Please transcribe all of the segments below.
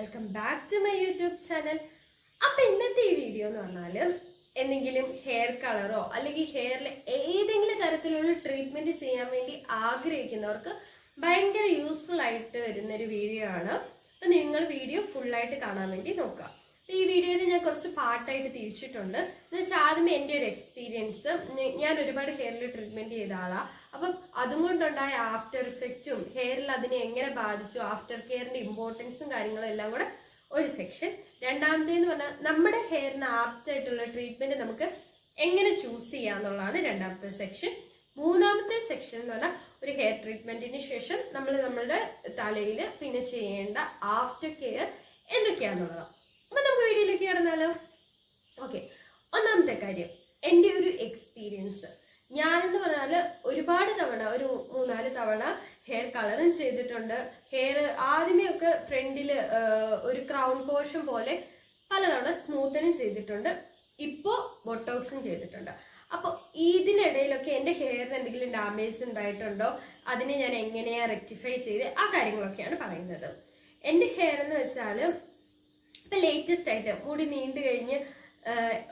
Welcome back to my YouTube channel അപ്പൊ ഇന്നത്തെ ഈ വീഡിയോ എന്ന് പറഞ്ഞാൽ എന്തെങ്കിലും ഹെയർ കളറോ അല്ലെങ്കിൽ ഹെയറിൽ ഏതെങ്കിലും തരത്തിലുള്ള ട്രീറ്റ്മെന്റ് ചെയ്യാൻ വേണ്ടി ആഗ്രഹിക്കുന്നവർക്ക് ഭയങ്കര യൂസ്ഫുൾ ആയിട്ട് വരുന്ന ഒരു വീഡിയോ ആണ്. അപ്പൊ നിങ്ങൾ വീഡിയോ ഫുൾ ആയിട്ട് കാണാൻ വേണ്ടി നോക്കുക. ഈ വീഡിയോയിൽ ഞാൻ കുറച്ച് പാർട്ടായിട്ട് തിരിച്ചിട്ടുണ്ട്. എന്ന് വെച്ചാൽ ആദ്യമേ എന്റെ ഒരു എക്സ്പീരിയൻസ് ഞാൻ ഒരുപാട് ഹെയറിൽ ട്രീറ്റ്മെന്റ് ചെയ്ത ആളാ. അപ്പം അതും കൊണ്ടുണ്ടായ ആഫ്റ്റർ ഇഫക്റ്റും ഹെയറിൽ അതിനെ എങ്ങനെ ബാധിച്ചു ആഫ്റ്റർ കെയറിന്റെ ഇമ്പോർട്ടൻസും കാര്യങ്ങളും എല്ലാം കൂടെ ഒരു സെക്ഷൻ രണ്ടാമത്തേന്ന് പറഞ്ഞാൽ നമ്മുടെ ഹെയറിന് ആപ്റ്റ് ആയിട്ടുള്ള ട്രീറ്റ്മെന്റ് നമുക്ക് എങ്ങനെ ചൂസ് ചെയ്യാന്നുള്ളതാണ് രണ്ടാമത്തെ സെക്ഷൻ മൂന്നാമത്തെ സെക്ഷൻ എന്ന് പറഞ്ഞാൽ ഒരു ഹെയർ ട്രീറ്റ്മെന്റിന് ശേഷം നമ്മൾ നമ്മളുടെ തലയിൽ പിന്നെ ചെയ്യേണ്ട ആഫ്റ്റർ കെയർ എന്തൊക്കെയാന്നുള്ളതാണ് അപ്പൊ നമുക്ക് വീഡിയോയിലേക്ക് കടന്നാലോ? ഓക്കെ ഒന്നാമത്തെ കാര്യം എന്റെ ഒരു എക്സ്പീരിയൻസ് ഞാനെന്ന് പറഞ്ഞാൽ ഒരുപാട് തവണ ഒരു മൂന്നാൽ തവണ ഹെയർ കളറും ചെയ്തിട്ടുണ്ട്. ഹെയർ ആദ്യമേ ഒക്കെ ഫ്രണ്ടിൽ ഒരു ക്രൗൺ പോർഷൻ പോലെ പലതവണ സ്മൂത്തനും ചെയ്തിട്ടുണ്ട്. ഇപ്പോൾ ബൊട്ടോക്സും ചെയ്തിട്ടുണ്ട്. അപ്പോൾ ഇതിനിടയിലൊക്കെ എന്റെ ഹെയറിന് എന്തെങ്കിലും ഡാമേജ് ഉണ്ടായിട്ടുണ്ടോ? അതിനെ ഞാൻ എങ്ങനെയാണ് റെക്ടിഫൈ ചെയ്ത്? ആ കാര്യങ്ങളൊക്കെയാണ് പറയുന്നത്. എന്റെ ഹെയർ എന്ന് വെച്ചാൽ ഇപ്പൊ ലേറ്റസ്റ്റ് ആയിട്ട് മുടി നീണ്ടു കഴിഞ്ഞ്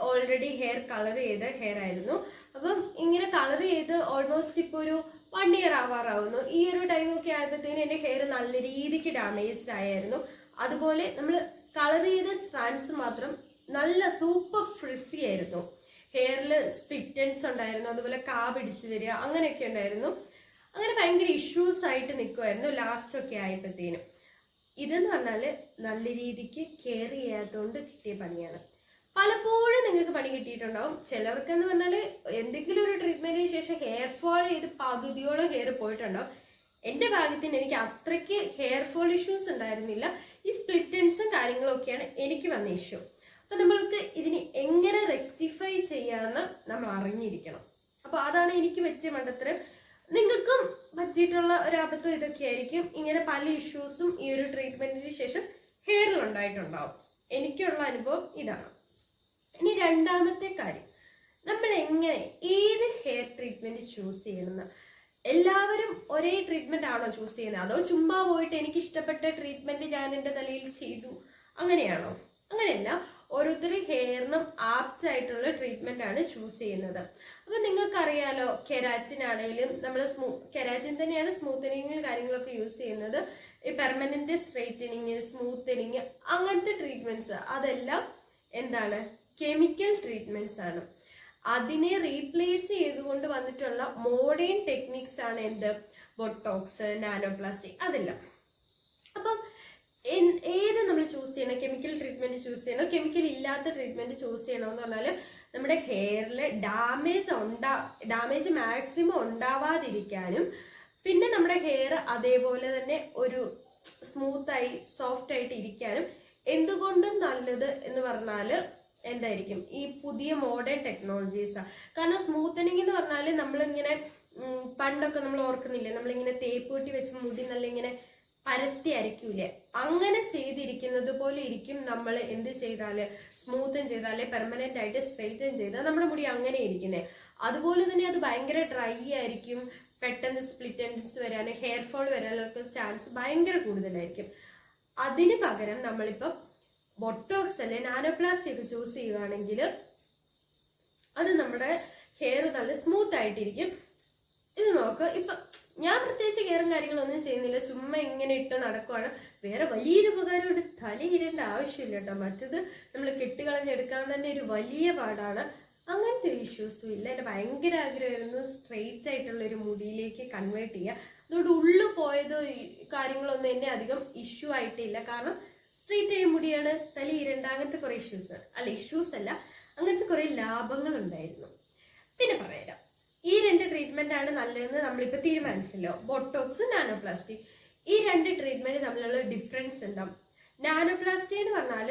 ഓൾറെഡി ഹെയർ കളർ ചെയ്ത ഹെയർ ആയിരുന്നു. അപ്പം ഇങ്ങനെ കളർ ചെയ്ത് ഓൾമോസ്റ്റ് ഇപ്പോൾ ഒരു വൺ ഇയർ ആവാറാവുന്നു. ഈ ഒരു ടൈമൊക്കെ ആയപ്പോഴത്തേനും എന്റെ ഹെയർ നല്ല രീതിക്ക് ഡാമേജ്ഡ് ആയായിരുന്നു. അതുപോലെ നമ്മൾ കളർ ചെയ്ത സ്ട്രാൻസ് മാത്രം നല്ല സൂപ്പർ ഫ്രിസി ആയിരുന്നു. ഹെയറിൽ സ്പിറ്റൻസ് ഉണ്ടായിരുന്നു അതുപോലെ കാ പിടിച്ച് വരിക അങ്ങനെയൊക്കെ ഉണ്ടായിരുന്നു. അങ്ങനെ ഭയങ്കര ഇഷ്യൂസ് ആയിട്ട് നിൽക്കുമായിരുന്നു ലാസ്റ്റ് ഒക്കെ ആയപ്പോഴത്തേനും. ഇതെന്ന് പറഞ്ഞാൽ നല്ല രീതിക്ക് കെയർ ചെയ്യാത്തതുകൊണ്ട് കിട്ടിയ പണിയാണ്. പലപ്പോഴും നിങ്ങൾക്ക് പണി കിട്ടിയിട്ടുണ്ടാവും. ചിലർക്ക് എന്ന് പറഞ്ഞാൽ എന്തെങ്കിലും ഒരു ട്രീറ്റ്മെന്റിന് ശേഷം ഹെയർ ഫോൾ ചെയ്ത് പകുതിയോളം ഹെയർ പോയിട്ടുണ്ടാവും. എന്റെ ഭാഗത്തിന് എനിക്ക് അത്രയ്ക്ക് ഹെയർ ഫോൾ ഇഷ്യൂസ് ഉണ്ടായിരുന്നില്ല. ഈ സ്പ്ലിറ്റൻസും കാര്യങ്ങളും ഒക്കെയാണ് എനിക്ക് വന്ന ഇഷ്യൂ അപ്പൊ നമ്മൾക്ക് ഇതിന് എങ്ങനെ റെക്ടിഫൈ ചെയ്യാമെന്ന് നമ്മൾ അറിഞ്ഞിരിക്കണം. അപ്പോൾ അതാണ് എനിക്ക് പറ്റിയ മണ്ടത്തരം. നിങ്ങൾക്കും പറ്റിയിട്ടുള്ള ഇതൊക്കെ ആയിരിക്കും ഇങ്ങനെ പല ഇഷ്യൂസും ഈ ഒരു ട്രീറ്റ്മെന്റിന് ശേഷം ഹെയറിൽ ഉണ്ടായിട്ടുണ്ടാവും എനിക്കുള്ള അനുഭവം ഇതാണ്. ഇനി രണ്ടാമത്തെ കാര്യം. നമ്മൾ എങ്ങനെ ഏത് ഹെയർ ട്രീറ്റ്മെന്റ് ചൂസ് ചെയ്യണമെന്ന് എല്ലാവരും ഒരേ ട്രീറ്റ്മെന്റ് ആണോ ചൂസ് ചെയ്യുന്നത്? അതോ ചുമ്മാ പോയിട്ട് എനിക്ക് ഇഷ്ടപ്പെട്ട ട്രീറ്റ്മെന്റ് ഞാൻ എന്റെ തലയിൽ ചെയ്തു? അങ്ങനെയാണോ? അങ്ങനെയല്ല. ഓരോരുത്തർ ഹെയറിനും ആപ്റ്റ് ആയിട്ടുള്ള ട്രീറ്റ്മെന്റ് ആണ് ചൂസ് ചെയ്യുന്നത്. അപ്പൊ നിങ്ങൾക്കറിയാലോ കെരാറ്റിൻ ആണെങ്കിലും നമ്മൾ സ്മൂ കെരാറ്റിൻ തന്നെയാണ് സ്മൂത്തനിങ് കാര്യങ്ങളൊക്കെ യൂസ് ചെയ്യുന്നത്. ഈ പെർമനന്റ് സ്ട്രെയിറ്റനിങ് സ്മൂത്തനിങ് അങ്ങനത്തെ ട്രീറ്റ്മെന്റ്സ് അതെല്ലാം എന്താണ്? കെമിക്കൽ ട്രീറ്റ്മെന്റ്സ് ആണ്. അതിനെ റീപ്ലേസ് ചെയ്തുകൊണ്ട് വന്നിട്ടുള്ള മോഡേൺ ടെക്നിക്സ് ആണ് എന്ത്? ബൊട്ടോക്സ് നാനോപ്ലാസ്റ്റിക് അതെല്ലാം. അപ്പം ഏത് നമ്മൾ ചൂസ് ചെയ്യണം? കെമിക്കൽ ട്രീറ്റ്മെന്റ് ചൂസ് ചെയ്യണോ? കെമിക്കൽ ഇല്ലാത്ത ട്രീറ്റ്മെന്റ് ചൂസ് ചെയ്യണോ എന്ന് പറഞ്ഞാൽ നമ്മുടെ ഹെയറിൽ ഡാമേജ് ഉണ്ടാ ഡാമേജ് മാക്സിമം ഉണ്ടാവാതിരിക്കാനും പിന്നെ നമ്മുടെ ഹെയർ അതേപോലെ തന്നെ ഒരു സ്മൂത്തായി സോഫ്റ്റ് ആയിട്ട് ഇരിക്കാനും എന്തുകൊണ്ടും നല്ലത് എന്ന് പറഞ്ഞാൽ എന്തായിരിക്കും? ഈ പുതിയ മോഡേൺ ടെക്നോളജീസ് കാരണം സ്മൂത്തനിങ് എന്ന് പറഞ്ഞാൽ നമ്മളിങ്ങനെ പണ്ടൊക്കെ നമ്മൾ ഓർക്കുന്നില്ലേ? നമ്മളിങ്ങനെ തേപ്പ് കൂട്ടി വെച്ച് മുടി നല്ല ഇങ്ങനെ പരത്തി അരയ്ക്കൂലേ. അങ്ങനെ ചെയ്തിരിക്കുന്നത് പോലെ ഇരിക്കും നമ്മൾ എന്ത് ചെയ്താൽ? സ്മൂത്തൻ ചെയ്താൽ പെർമനന്റ് ആയിട്ട് സ്ട്രെയിറ്റൻ ചെയ്താൽ നമ്മുടെ മുടി അങ്ങനെ ഇരിക്കുന്നത് അതുപോലെ തന്നെ അത് ഭയങ്കര ഡ്രൈ ആയിരിക്കും. പെട്ടെന്ന് സ്പ്ലിറ്റ് എൻഡ്സ് വരാൻ ഹെയർ ഫോൾ വരാനുള്ള ചാൻസ് ഭയങ്കര കൂടുതലായിരിക്കും. അതിന് പകരം നമ്മളിപ്പം ബൊട്ടോക്സ് അല്ലെ നാനോപ്ലാസ്റ്റിക് ഒക്കെ ചൂസ് ചെയ്യുകയാണെങ്കിൽ അത് നമ്മുടെ ഹെയർ നല്ല സ്മൂത്ത് ആയിട്ടിരിക്കും. ഇത് നോക്ക്. ഇപ്പൊ ഞാൻ പ്രത്യേകിച്ച് കെയറും കാര്യങ്ങളൊന്നും ചെയ്യുന്നില്ല. ചുമ്മാ ഇങ്ങനെ ഇട്ട് നടക്കുവാണ്. വേറെ വലിയൊരു ഉപകാരമുണ്ട് തലയിരേണ്ട ആവശ്യമില്ല കേട്ടോ. മറ്റത് നമ്മൾ കെട്ടുകളഞ്ഞെടുക്കാൻ തന്നെ ഒരു വലിയ പാടാണ്. അങ്ങനത്തെ ഒരു ഇഷ്യൂസും ഇല്ല. എന്റെ ഭയങ്കര ആഗ്രഹമായിരുന്നു സ്ട്രെയിറ്റ് ആയിട്ടുള്ള ഒരു മുടിയിലേക്ക് കൺവേർട്ട് ചെയ്യുക അതുകൊണ്ട് ഉള്ളു പോയതോ കാര്യങ്ങളൊന്നും എന്നെ അധികം ഇഷ്യൂ ആയിട്ടില്ല. കാരണം സ്ട്രെയിറ്റ് ആയ മുടിയാണ് തലയിരണ്ട അങ്ങനത്തെ കുറെ ഇഷ്യൂസ് അല്ല ഇഷ്യൂസ് അല്ല. അങ്ങനത്തെ കുറേ ലാഭങ്ങൾ ഉണ്ടായിരുന്നു പിന്നെ പറയാം. ഈ രണ്ട് ട്രീറ്റ്മെന്റ് ആണ് നല്ലതെന്ന് നമ്മളിപ്പോൾ തീരുമാനിച്ചല്ലോ. ബോട്ടോക്സ് നാനോപ്ലാസ്റ്റിക് ഈ രണ്ട് ട്രീറ്റ്മെന്റ് തമ്മിലുള്ള ഡിഫറൻസ് എന്താ? നാനോപ്ലാസ്റ്റി എന്ന് പറഞ്ഞാൽ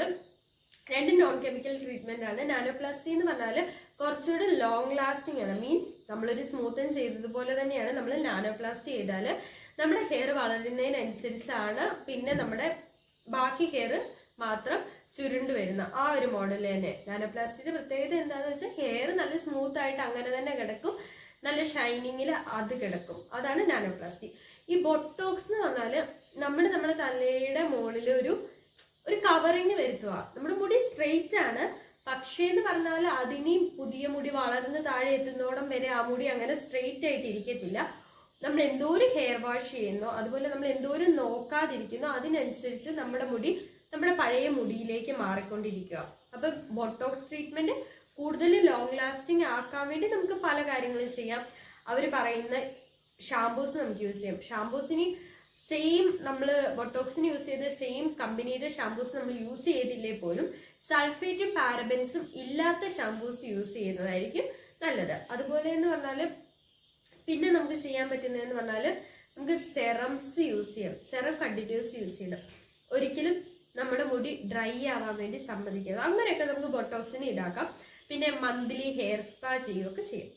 രണ്ട് നോൺ കെമിക്കൽ ട്രീറ്റ്മെന്റ് ആണ്. നാനോപ്ലാസ്റ്റി എന്ന് പറഞ്ഞാൽ കുറച്ചുകൂടെ ലോങ് ലാസ്റ്റിംഗ് ആണ്. മീൻസ് നമ്മളൊരു സ്മൂത്തൻ ചെയ്തതുപോലെ തന്നെയാണ് നമ്മൾ നാനോപ്ലാസ്റ്റി ചെയ്താൽ നമ്മുടെ ഹെയർ വളരുന്നതിനനുസരിച്ചാണ് പിന്നെ നമ്മുടെ ബാക്കി ഹെയർ മാത്രം ചുരുണ്ട് വരുന്ന ആ ഒരു മോഡൽ തന്നെ. നാനോപ്ലാസ്റ്റിയുടെ പ്രത്യേകത എന്താണെന്ന് വെച്ചാൽ ഹെയർ നല്ല സ്മൂത്ത് ആയിട്ട് അങ്ങനെ തന്നെ കിടക്കും. നല്ല ഷൈനിങ്ങിൽ അത് കിടക്കും. അതാണ് നാനോപ്ലാസ്റ്റിക് ഈ ബൊട്ടോക്സ് എന്ന് പറഞ്ഞാൽ നമ്മൾ നമ്മുടെ തലയുടെ മുകളിൽ ഒരു ഒരു കവറിങ് വരുത്തുക. നമ്മുടെ മുടി സ്ട്രെയിറ്റ് ആണ്. പക്ഷേ എന്ന് പറഞ്ഞാൽ അതിനെയും പുതിയ മുടി വളർന്ന് താഴെ എത്തുന്നോടം വരെ ആ മുടി അങ്ങനെ സ്ട്രെയിറ്റ് ആയിട്ട് ഇരിക്കത്തില്ല. നമ്മൾ എന്തോരം ഹെയർ വാഷ് ചെയ്യുന്നോ അതുപോലെ നമ്മൾ എന്തോരം നോക്കാതിരിക്കുന്നോ അതിനനുസരിച്ച് നമ്മുടെ മുടി നമ്മുടെ പഴയ മുടിയിലേക്ക് മാറിക്കൊണ്ടിരിക്കുക. അപ്പം ബൊട്ടോക്സ് ട്രീറ്റ്മെന്റ് കൂടുതൽ ലോങ് ലാസ്റ്റിംഗ് ആക്കാൻ വേണ്ടി നമുക്ക് പല കാര്യങ്ങളും ചെയ്യാം. അവർ പറയുന്ന ഷാംപൂസ് നമുക്ക് യൂസ് ചെയ്യാം. ഷാംപൂസിന് സെയിം നമ്മൾ ബൊട്ടോക്സിന് യൂസ് ചെയ്ത സെയിം കമ്പനിയുടെ ഷാംപൂസ് നമ്മൾ യൂസ് ചെയ്തില്ലേ പോലും സൾഫേറ്റും പാരബൻസും ഇല്ലാത്ത ഷാംപൂസ് യൂസ് ചെയ്യുന്നതായിരിക്കും നല്ലത്. അതുപോലെ എന്ന് പറഞ്ഞാൽ പിന്നെ നമുക്ക് ചെയ്യാൻ പറ്റുന്നതെന്ന് പറഞ്ഞാൽ നമുക്ക് സെറംസ് യൂസ് ചെയ്യാം. സെറം കണ്ടിന്യൂസ് യൂസ് ചെയ്യണം. ഒരിക്കലും നമ്മുടെ മുടി ഡ്രൈ ആവാൻ വേണ്ടി സമ്മതിക്കരുത്. അങ്ങനെയൊക്കെ നമുക്ക് ബൊട്ടോക്സിന് ഇതാക്കാം. പിന്നെ മന്ത്ലി ഹെയർ സ്പാ ചെയ്യുകയൊക്കെ ചെയ്യും.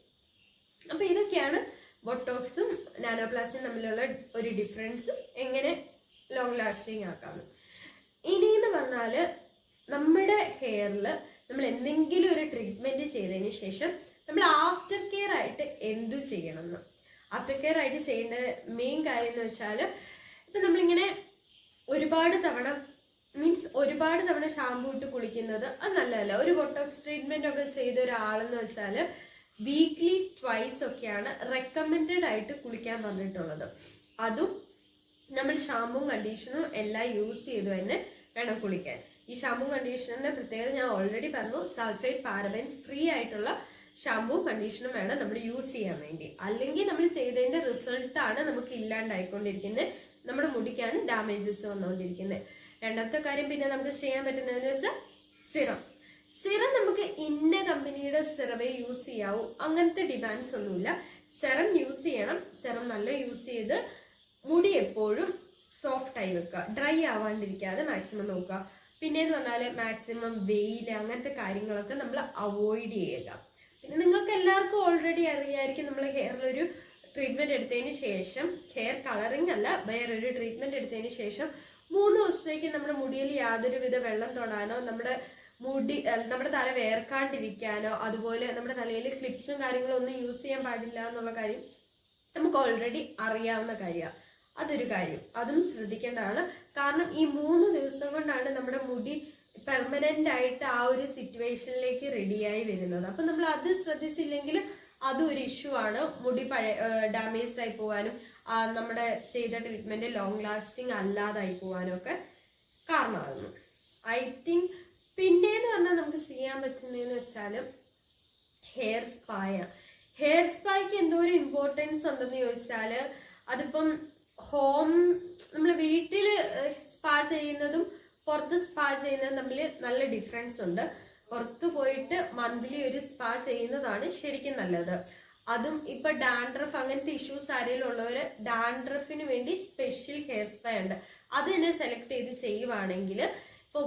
അപ്പോൾ ഇതൊക്കെയാണ് ബൊട്ടോക്സും നാനോപ്ലാസ്റ്റും തമ്മിലുള്ള ഒരു ഡിഫറൻസ് എങ്ങനെ ലോങ് ലാസ്റ്റിംഗ് ആക്കാമെന്ന് ഇനിയെന്ന് പറഞ്ഞാൽ നമ്മുടെ ഹെയറിൽ നമ്മൾ എന്തെങ്കിലും ഒരു ട്രീറ്റ്മെന്റ് ചെയ്തതിന് ശേഷം നമ്മൾ ആഫ്റ്റർ കെയർ ആയിട്ട് എന്തു ചെയ്യണം എന്ന് ആഫ്റ്റർ കെയർ ആയിട്ട് ചെയ്യേണ്ട മെയിൻ കാര്യം എന്ന് വെച്ചാൽ ഇപ്പം നമ്മളിങ്ങനെ ഒരുപാട് തവണ മീൻസ് ഒരുപാട് തവണ ഷാമ്പു ഇട്ട് കുളിക്കുന്നത് അത് നല്ലതല്ല. ഒരു ബൊട്ടോക്സ് ട്രീറ്റ്മെന്റ് ഒക്കെ ചെയ്ത ഒരാളെന്ന് വെച്ചാൽ വീക്ക്ലി ട്വൈസ് ഒക്കെയാണ് റെക്കമെൻഡഡ് ആയിട്ട് കുളിക്കാൻ പറഞ്ഞിട്ടുള്ളത് അതും നമ്മൾ ഷാമ്പും കണ്ടീഷണറും എല്ലാം യൂസ് ചെയ്ത് തന്നെ വേണം കുളിക്കാൻ. ഈ ഷാമ്പും കണ്ടീഷണറിന്റെ പ്രത്യേകത ഞാൻ ഓൾറെഡി പറഞ്ഞു സൾഫേറ്റ് പാരബൈൻസ് ഫ്രീ ആയിട്ടുള്ള ഷാമ്പുവും കണ്ടീഷണറും വേണം നമ്മൾ യൂസ് ചെയ്യാൻ വേണ്ടി. അല്ലെങ്കിൽ നമ്മൾ ചെയ്തതിന്റെ റിസൾട്ടാണ് നമുക്ക് ഇല്ലാണ്ടായിക്കൊണ്ടിരിക്കുന്നത് നമ്മുടെ മുടിക്കാണ് ഡാമേജസ് വന്നുകൊണ്ടിരിക്കുന്നത് രണ്ടാമത്തെ കാര്യം പിന്നെ നമുക്ക് ചെയ്യാൻ പറ്റുന്നതെന്ന് വെച്ചാൽ സിറം. സിറം നമുക്ക് ഇന്ന കമ്പനിയുടെ സിറമേ യൂസ് ചെയ്യാവൂ. അങ്ങനത്തെ ഡിമാൻഡ്സ് ഒന്നുമില്ല. സെറം യൂസ് ചെയ്യണം. സെറം നല്ല യൂസ് ചെയ്ത് മുടി എപ്പോഴും സോഫ്റ്റ് ആയി വെക്കുക. ഡ്രൈ ആവാണ്ടിരിക്കാതെ മാക്സിമം നോക്കുക. പിന്നെ എന്ന് പറഞ്ഞാൽ മാക്സിമം വെയിൽ അങ്ങനത്തെ കാര്യങ്ങളൊക്കെ നമ്മൾ അവോയ്ഡ് ചെയ്യുക. പിന്നെ നിങ്ങൾക്ക് എല്ലാവർക്കും ഓൾറെഡി അറിയായിരിക്കും നമ്മൾ ഹെയറിലൊരു ട്രീറ്റ്മെന്റ് എടുത്തതിന് ശേഷം ഹെയർ കളറിംഗ് അല്ല വേറൊരു ട്രീറ്റ്മെന്റ് എടുത്തതിന് ശേഷം മൂന്ന് ദിവസത്തേക്ക് നമ്മുടെ മുടിയിൽ യാതൊരുവിധ വെള്ളം തൊടാനോ നമ്മുടെ മുടി നമ്മുടെ തല വേർക്കാണ്ടിരിക്കാനോ അതുപോലെ നമ്മുടെ തലയിൽ ക്ലിപ്സും കാര്യങ്ങളും ഒന്നും യൂസ് ചെയ്യാൻ പാടില്ല എന്നുള്ള കാര്യം നമുക്ക് ഓൾറെഡി അറിയാവുന്ന കാര്യമാണ് അതൊരു കാര്യം. അതും ശ്രദ്ധിക്കേണ്ടതാണ്. കാരണം ഈ മൂന്ന് ദിവസം കൊണ്ടാണ് നമ്മുടെ മുടി പെർമനന്റ് ആയിട്ട് ആ ഒരു സിറ്റുവേഷനിലേക്ക് റെഡിയായി വരുന്നത്. അപ്പൊ നമ്മൾ അത് ശ്രദ്ധിച്ചില്ലെങ്കിൽ അതും ഒരു ഇഷ്യൂ ആണ്. മുടി പഴയ ഡാമേജ്ഡ് ആയി പോകാനും നമ്മുടെ ചെയ്ത ട്രീറ്റ്മെന്റ് ലോങ് ലാസ്റ്റിംഗ് അല്ലാതായി പോകാനും ഒക്കെ കാരണമാകുന്നു. ഐ തിങ്ക് പിന്നെയെന്ന് പറഞ്ഞാൽ നമുക്ക് ചെയ്യാൻ പറ്റുന്നതെന്ന് വെച്ചാൽ ഹെയർ സ്പായ ഹെയർ സ്പായ്ക്ക് എന്തോ ഒരു ഇമ്പോർട്ടൻസ് ഉണ്ടെന്ന് ചോദിച്ചാൽ അതിപ്പം ഹോം നമ്മൾ വീട്ടിൽ സ്പാ ചെയ്യുന്നതും പുറത്ത് സ്പാ ചെയ്യുന്നതും തമ്മിൽ നല്ല ഡിഫറൻസ് ഉണ്ട്. പുറത്ത് പോയിട്ട് മന്ത്ലി ഒരു സ്പാ ചെയ്യുന്നതാണ് ശരിക്കും നല്ലത്. അതും ഇപ്പൊ ഡാൻഡ്രഫ് അങ്ങനത്തെ ഇഷ്യൂസ് ആരെങ്കിലും ഉള്ളവര് ഡാൻഡ്രഫിന് വേണ്ടി സ്പെഷ്യൽ ഹെയർ സ്പാ ഉണ്ട്. അത് തന്നെ സെലക്ട് ചെയ്ത് ചെയ്യുവാണെങ്കിൽ ഇപ്പോൾ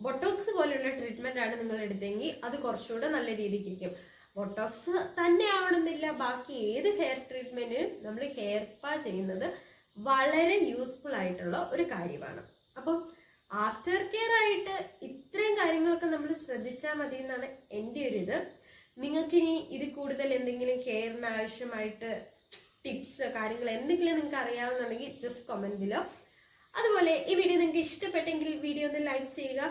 ബൊട്ടോക്സ് പോലെയുള്ള ട്രീറ്റ്മെന്റ് ആണ് നിങ്ങൾ എടുത്തെങ്കിൽ അത് കുറച്ചുകൂടെ നല്ല രീതിക്ക് ഇരിക്കും ബൊട്ടോക്സ് തന്നെ ആവണമെന്നില്ല. ബാക്കി ഏത് ഹെയർ ട്രീറ്റ്മെന്റിനും നമ്മൾ ഹെയർ സ്പാ ചെയ്യുന്നത് വളരെ യൂസ്ഫുൾ ആയിട്ടുള്ള ഒരു കാര്യമാണ്. അപ്പം ആഫ്റ്റർ കെയർ ആയിട്ട് കാര്യങ്ങളൊക്കെ നമ്മൾ ശ്രദ്ധിച്ചാൽ മതി എന്നാണ് എന്റെ ഒരു ഇത്. നിങ്ങൾക്ക് ഇനി ഇത് കൂടുതൽ എന്തെങ്കിലും കെയറിന് ആവശ്യമായിട്ട് ടിപ്സ് കാര്യങ്ങൾ എന്തെങ്കിലും നിങ്ങൾക്ക് അറിയാവുന്നുണ്ടെങ്കിൽ ജസ്റ്റ് കമന്റിലോ അതുപോലെ ഈ വീഡിയോ നിങ്ങൾക്ക് ഇഷ്ടപ്പെട്ടെങ്കിൽ വീഡിയോ ഒന്ന് ലൈക്ക് ചെയ്യുക.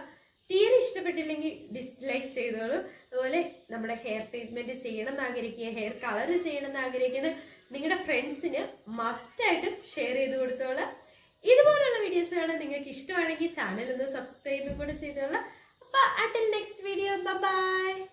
തീരെ ഇഷ്ടപ്പെട്ടില്ലെങ്കിൽ ഡിസ്ലൈക്ക് ചെയ്തോളൂ. അതുപോലെ നമ്മുടെ ഹെയർ ട്രീറ്റ്മെന്റ് ചെയ്യണം എന്ന് ആഗ്രഹിക്കുക ഹെയർ കളർ ചെയ്യണം എന്ന് ആഗ്രഹിക്കുന്ന നിങ്ങളുടെ ഫ്രണ്ട്സിന് മസ്റ്റായിട്ടും ഷെയർ ചെയ്ത് കൊടുത്തോളാം. ഇതുപോലുള്ള വീഡിയോസ് കാണാൻ നിങ്ങൾക്ക് ഇഷ്ടമാണെങ്കിൽ ചാനൽ ഒന്ന് സബ്സ്ക്രൈബ് കൂടെ ചെയ്തോളാം. until next video. Bye-bye.